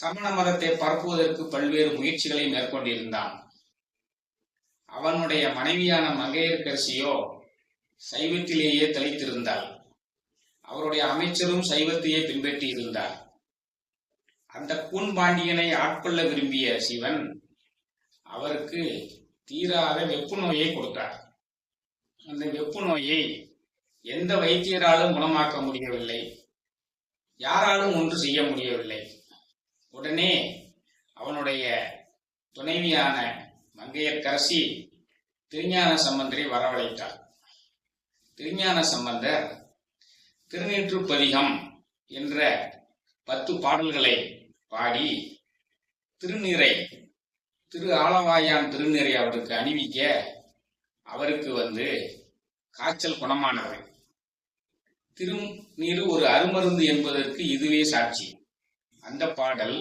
சமண மதத்தை பரப்புவதற்கு பல்வேறு முயற்சிகளை மேற்கொண்டிருந்தான். அவனுடைய மனைவியான மங்கையர்கரசியோ சைவத்திலேயே தளித்திருந்தாள் அவருடைய அமைச்சரும் சைவத்தையே பின்பற்றி இருந்தார் அந்த கூன்பாண்டியனை ஆட்கொள்ள விரும்பிய சிவன் அவருக்கு தீராத வெப்பு நோயை கொடுத்தார். அந்த வெப்பு நோயை எந்த வைத்தியராலும் குணமாக்க முடியவில்லை. யாராலும் ஒன்று செய்ய முடியவில்லை. உடனே அவனுடைய துணைவியான மங்கையக்கரசி திருஞான சம்பந்தரை வரவழைத்தார். திருஞான சம்பந்தர் திருநீற்றுப்பதிகம் என்ற பத்து பாடல்களை பாடி திருநீரை திரு ஆலவாயான் திருநீரை அவருக்கு அணிவிக்க அவருக்கு வந்து காய்ச்சல் குணமானது. திருநீர் ஒரு அருமருந்து என்பதற்கு இதுவே சாட்சி. அந்த பாடல்